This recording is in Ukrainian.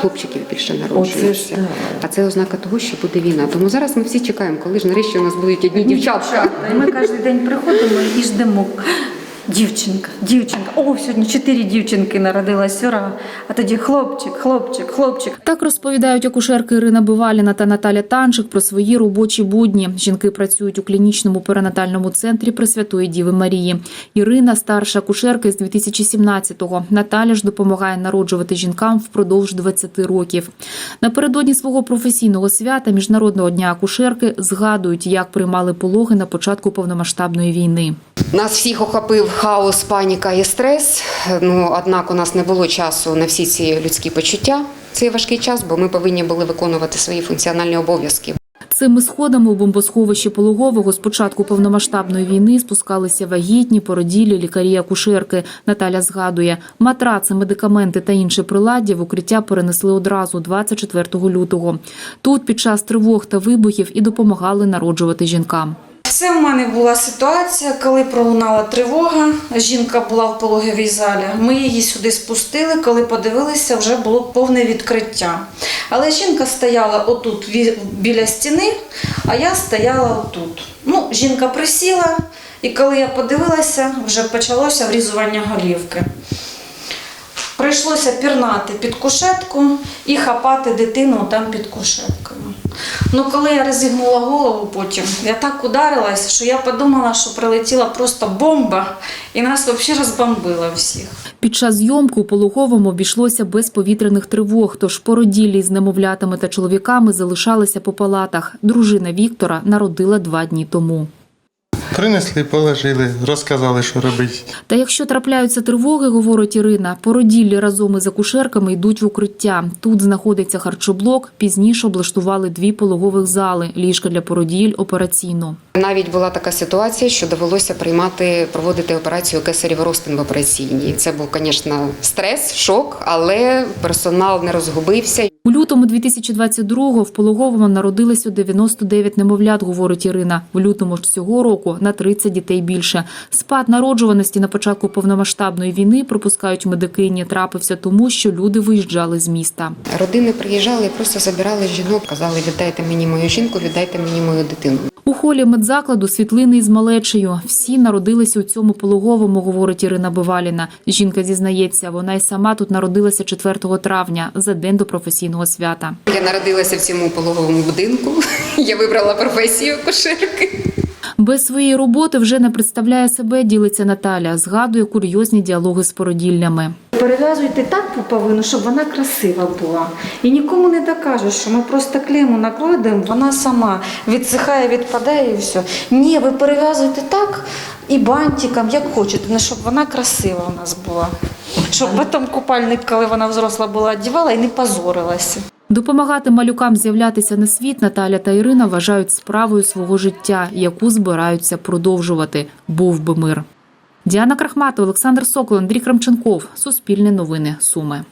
хлопчиків більше народжується. А це ознака того, що буде війна. Тому зараз ми всі чекаємо, коли ж нарешті у нас будуть одні дівчатка. Ми кожен день приходимо і ждемо. Дівчинка, дівчинка. О, сьогодні чотири дівчинки народилась. Ура! А тоді хлопчик, хлопчик, хлопчик. Так розповідають акушерки Ірина Биваліна та Наталя Танчик про свої робочі будні. Жінки працюють у клінічному перинатальному центрі Пресвятої Діви Марії. Ірина старша акушерка з 2017-го. Наталя ж допомагає народжувати жінкам впродовж 20 років. Напередодні свого професійного свята Міжнародного дня акушерки згадують, як приймали пологи на початку повномасштабної війни. Нас всіх охопив хаос, паніка і стрес. Ну однак у нас не було часу на всі ці людські почуття. Цей важкий час, бо ми повинні були виконувати свої функціональні обов'язки. Цими сходами у бомбосховищі пологового з початку повномасштабної війни спускалися вагітні, породілі, лікарі-акушерки. Наталя згадує, матраци, медикаменти та інші приладдя в укриття перенесли одразу 24 лютого. Тут під час тривог та вибухів і допомагали народжувати жінкам. Це в мене була ситуація, коли пролунала тривога. Жінка була в пологовій залі. Ми її сюди спустили. Коли подивилися, вже було повне відкриття. Але жінка стояла отут біля стіни, а я стояла отут. Ну, жінка присіла, і коли я подивилася, вже почалося врізування голівки. Прийшлося пірнати під кушетку і хапати дитину там під кушеткою. Ну, коли я розігнула голову потім, я так ударилась, що я подумала, що прилетіла просто бомба і нас взагалі розбомбила всіх. Під час зйомки у пологовому обійшлося без повітряних тривог, тож породілі з немовлятами та чоловіками залишалися по палатах. Дружина Віктора народила два дні тому. Принесли, положили, розказали, що робити. Та якщо трапляються тривоги, говорить Ірина, породіллі разом із акушерками йдуть в укриття. Тут знаходиться харчоблок. Пізніше облаштували дві пологових зали, ліжка для породіль, операційну. Навіть була така ситуація, що довелося приймати, проводити операцію кесарів розтин в операційній. Це був, звісно, стрес, шок, але персонал не розгубився. Лютому 2022-го в пологовому народилося 99 немовлят, говорить Ірина. В лютому ж цього року на 30 дітей більше. Спад народжуваності на початку повномасштабної війни, пропускають медикині, трапився тому, що люди виїжджали з міста. Родини приїжджали і просто забирали жінок, казали, віддайте мені мою жінку, віддайте мені мою дитину. Холі медзакладу світлини із малечею. Всі народилися у цьому пологовому, говорить Ірина Биваліна. Жінка зізнається, вона й сама тут народилася 4 травня, за день до професійного свята. Я народилася в цьому пологовому будинку. Я вибрала професію кошерки. Без своєї роботи вже не представляє себе, ділиться Наталя. Згадує курйозні діалоги з породіллями. Перев'язуйте так пуповину, щоб вона красива була. І нікому не докажеш, що ми просто клейму накладемо, вона сама відсихає, відпадає і все. Ні, ви перев'язуйте так і бантиком, як хочете, але щоб вона красива у нас була. Щоб потім купальник, коли вона взросла була, одягала і не позорилася. Допомагати малюкам з'являтися на світ Наталя та Ірина вважають справою свого життя, яку збираються продовжувати. Був би мир. Діана Крахматова, Олександр Сокол, Андрій Крамченков. Суспільне новини. Суми.